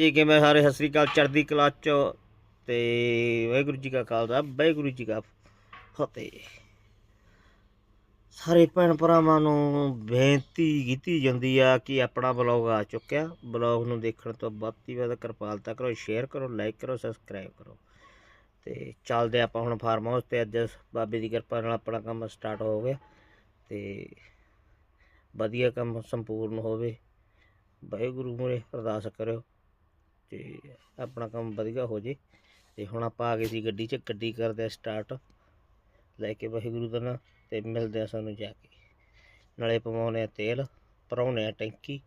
ਜੀ, ਕਿਵੇਂ ਸਾਰੇ? ਸਤਿ ਸ੍ਰੀ ਅਕਾਲ, ਚੜ੍ਹਦੀ ਕਲਾ ਚ। ਤੇ ਵਾਹਿਗੁਰੂ ਜੀ ਕਾ ਖਾਲਸਾ, ਵਾਹਿਗੁਰੂ ਜੀ ਕਾ ਫਤਿਹ। ਸਾਰੇ ਭੈਣ ਭਰਾਵਾਂ ਨੂੰ ਬੇਨਤੀ ਕੀਤੀ ਜਾਂਦੀ ਆ ਕਿ ਆਪਣਾ ਬਲੌਗ ਆ ਚੁੱਕਿਆ। ਬਲੌਗ ਨੂੰ ਦੇਖਣ ਤੋਂ ਵੱਧ ਤੋਂ ਵੱਧ ਕਿਰਪਾਲਤਾ ਕਰੋ, ਸ਼ੇਅਰ ਕਰੋ ਲਾਈਕ ਕਰੋ ਸਬਸਕ੍ਰਾਈਬ ਕਰੋ। ਤੇ ਚੱਲਦੇ ਆਪਾਂ ਹੁਣ ਫਾਰਮ ਹਾਊਸ ਤੇ। ਅੱਜ ਬਾਬੇ ਦੀ ਕਿਰਪਾ ਨਾਲ ਆਪਣਾ ਕੰਮ ਸਟਾਰਟ ਹੋ ਗਿਆ। ਤੇ ਵਧੀਆ ਕੰਮ ਸੰਪੂਰਨ ਹੋਵੇ। ਵਾਹਿਗੁਰੂ ਮੂਹਰੇ ਅਰਦਾਸ ਕਰਿਓ। ਤੇ ਆਪਣਾ ਕੰਮ ਵਧੀਆ ਹੋ ਜੇ। ਤੇ ਹੁਣ ਆਪਾਂ ਆ ਗਏ ਸੀ ਗੱਡੀ 'ਚ, ਗੱਡੀ ਕਰਦੇ ਆ ਸਟਾਰਟ ਲੈ ਕੇ ਵਾਹਿਗੁਰੂ ਦਾ ਨਾਂ ਤੇ ਮਿਲਦੇ ਆ ਸਾਨੂੰ ਜਾ ਕੇ। ਨਾਲੇ ਪਵਾਉਨੇ ਆ ਤੇਲ ਭਰਾਉਨੇ ਆ ਟੈਂਕੀ।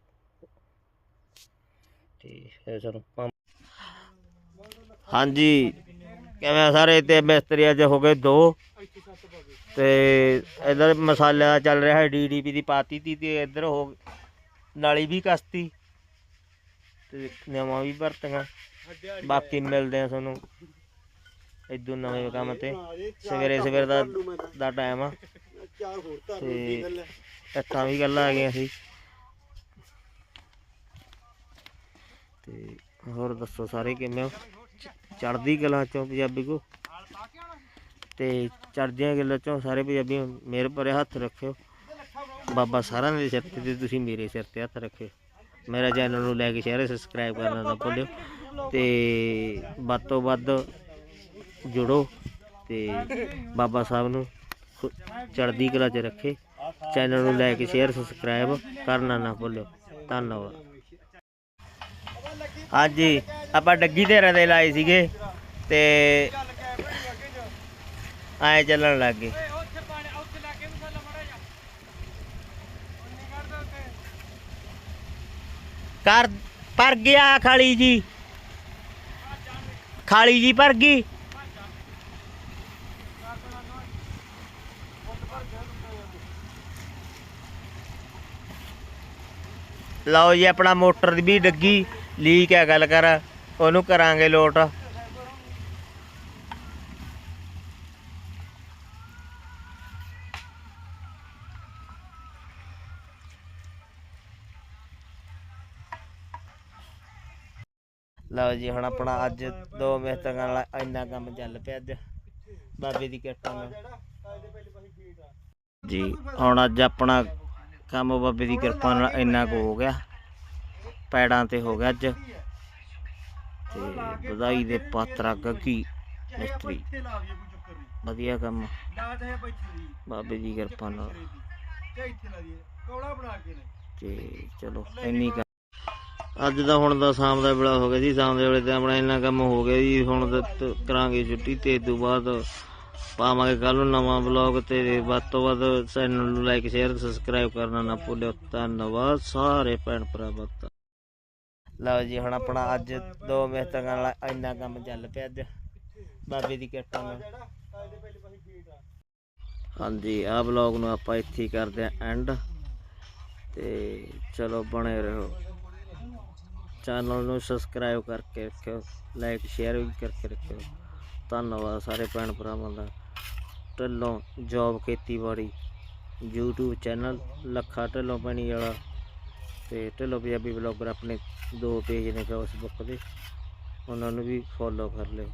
ਤੇ ਫਿਰ ਸਾਨੂੰ ਪੰਪ ਹਾਂਜੀ, ਕਿਵੇਂ ਆ ਸਾਰੇ? ਤੇ ਮਿਸਤਰੀ ਅੱਜ ਹੋ ਗਏ ਦੋ। ਤੇ ਇਧਰ ਮਸਾਲਾ ਚੱਲ ਰਿਹਾ ਹੈ ਡੀਡੀਪੀ ਦੀ ਪਾਤੀ ਤੀ ਤੇ ਇੱਧਰ ਹੋ ਨਾਲੀ ਵੀ ਕਸਤੀ। ਤੇ ਨਵਾਂ ਵੀ ਵਰਤੀਆਂ ਬਾਕੀ ਮਿਲਦੇ ਆ ਤੁਹਾਨੂੰ। ਇਦੋਂ ਨਵੇਂ ਕੰਮ ਤੇ। ਸਵੇਰੇ ਸਵੇਰ ਦਾ ਦਾ ਟਾਈਮ ਆ। ਤੇ ਟੱਟਾਂ ਵੀ ਗੱਲਾਂ ਆ ਗਈਆਂ ਸੀ ਤੇ ਹੋਰ ਦੱਸੋ ਸਾਰੇ ਕਿਵੇਂ ਹੋ? ਚੜਦੀ ਕਲਾ ਚੋਂ ਪੰਜਾਬੀ ਕੋ? ਤੇ ਚੜਦੀਆਂ ਗੱਲਾਂ ਚੋਂ ਸਾਰੇ ਪੰਜਾਬੀ ਮੇਰੇ ਪਰੇ ਹੱਥ ਰੱਖਿਓ। ਬਾਬਾ ਸਾਰਿਆਂ ਦੇ ਸਿਰ ਤੇ ਤੇ ਤੁਸੀਂ ਮੇਰੇ ਸਿਰ ਤੇ ਹੱਥ ਰੱਖਿਓ। ਮੇਰਾ ਚੈਨਲ ਨੂੰ ਲੈ ਕੇ ਸ਼ੇਅਰ ਸਬਸਕ੍ਰਾਈਬ ਕਰਨਾ ਨਾ ਭੁੱਲਿਓ ਤੇ ਵੱਧ ਤੋਂ ਵੱਧ ਜੁੜੋ ਤੇ ਬਾਬਾ ਸਾਹਿਬ ਨੂੰ ਖੁ- ਚੜ੍ਹਦੀ ਕਲਾ 'ਚ ਰੱਖੇ। ਚੈਨਲ ਨੂੰ ਲੈ ਕੇ ਸ਼ੇਅਰ, ਸਬਸਕ੍ਰਾਈਬ ਕਰਨਾ ਨਾ ਭੁੱਲਿਓ। ਧੰਨਵਾਦ। ਹਾਂਜੀ, ਆਪਾਂ ਡੱਗੀ ਦੇ ਰਦੇ ਲਾਏ ਸੀਗੇ ਤੇ ਆਏ ਚੱਲਣ ਲੱਗ ਗਏ। ਕਰ ਪਰ ਗਿਆ ਖਾਲੀ ਜੀ। ਖਾਲੀ ਜੀ ਭਰ ਗਈ। ਲਓ ਜੀ, ਆਪਣਾ ਮੋਟਰ ਦੀ ਵੀ ਡੱਗੀ। ਲੀਕ ਹੈ, ਗੱਲ ਕਰ। ਉਹਨੂੰ ਕਰਾਂਗੇ ਲੋਟ। ਲਓ ਜੀ, ਹੁਣ ਆਪਣਾ ਅੱਜ ਦੋ ਮਿਹਨਤਾਂ ਨਾਲ ਇੰਨਾ ਕੰਮ ਚੱਲ ਪਿਆ ਅੱਜ। ਬਾਬੇ ਦੀ ਕਿਰਪਾ ਨਾਲ। ਜੀ, ਹੁਣ ਅੱਜ ਆਪਣਾ ਕੰਮ ਬਾਬੇ ਦੀ ਕਿਰਪਾ ਨਾਲ ਇੰਨਾ ਕੁ ਹੋ ਗਿਆ। ਪੈੜਾਂ ਤੇ ਹੋ ਗਿਆ ਅੱਜ। ਤੇ ਵਧਾਈ ਦੇ ਪਾਤਰਾ ਗੱਗੀ ਮਿਸਤਰੀ। ਵਧੀਆ ਕੰਮ। ਬਾਬੇ ਦੀ ਕਿਰਪਾ ਨਾਲ। ਤੇ ਚਲੋ, ਇੰਨੀ ਅੱਜ ਦਾ ਹੁਣ ਦਾ ਸ਼ਾਮ ਦਾ ਵੇਲਾ ਹੋ ਗਿਆ ਜੀ, ਸ਼ਾਮ ਦੇ ਵੇਲੇ ਤੇ ਆਪਣਾ ਇੰਨਾ ਕੰਮ ਹੋ ਗਿਆ ਜੀ, ਹੁਣ ਤਾਂ ਤ- ਕਰਾਂਗੇ ਛੁੱਟੀ ਤੇ ਇਸ ਤੋਂ ਬਾਅਦ ਪਾਵਾਂਗੇ ਕੱਲ ਨੂੰ ਨਵਾਂ ਬਲੌਗ ਤੇ ਵੱਧ ਤੋਂ ਵੱਧ ਚੈਨਲ ਨੂੰ ਲਾਈਕ ਸ਼ੇਅਰ ਸਬਸਕ੍ਰਾਈਬ ਕਰਨਾ ਨਾ ਭੁੱਲਿਓ, ਧੰਨਵਾਦ ਸਾਰੇ ਭੈਣ ਭਰਾਵਾਂ ਦਾ ਲਓ ਜੀ, ਹੁਣ ਆਪਣਾ ਅੱਜ ਦੋ ਮਿਹਨਤਾਂ ਨਾਲ ਇੰਨਾ ਕੰਮ ਚੱਲ ਪਿਆ ਅੱਜ, ਬਾਬੇ ਦੀ ਕਿਰਪਾ ਨਾਲ। ਹਾਂਜੀ, ਆਹ ਬਲੌਗ ਨੂੰ ਆਪਾਂ ਇੱਥੇ ਹੀ ਕਰਦੇ ਆਂ ਐਂਡ ਤੇ ਚਲੋ ਬਣੇ ਰਹੋ। ਚੈਨਲ ਨੂੰ ਸਬਸਕ੍ਰਾਈਬ ਕਰਕੇ ਰੱਖਿਓ ਲਾਈਕ ਸ਼ੇਅਰ ਵੀ ਕਰਕੇ ਰੱਖਿਓ। ਧੰਨਵਾਦ ਸਾਰੇ ਭੈਣ ਭਰਾਵਾਂ ਦਾ। ਢਿੱਲੋਂ ਜੋਬ ਖੇਤੀਬਾੜੀ, YouTube ਚੈਨਲ ਲੱਖਾ ਢਿੱਲੋਂ ਪੈਣੀ ਵਾਲਾ। ਤੇ ਢਿੱਲੋਂ ਪੰਜਾਬੀ ਬਲੌਗਰ ਆਪਣੇ ਦੋ ਪੇਜ ਨੇ ਫੇਸਬੁੱਕ ਦੇ, ਉਹਨਾਂ ਨੂੰ ਵੀ ਫੋਲੋ ਕਰ ਲਿਓ।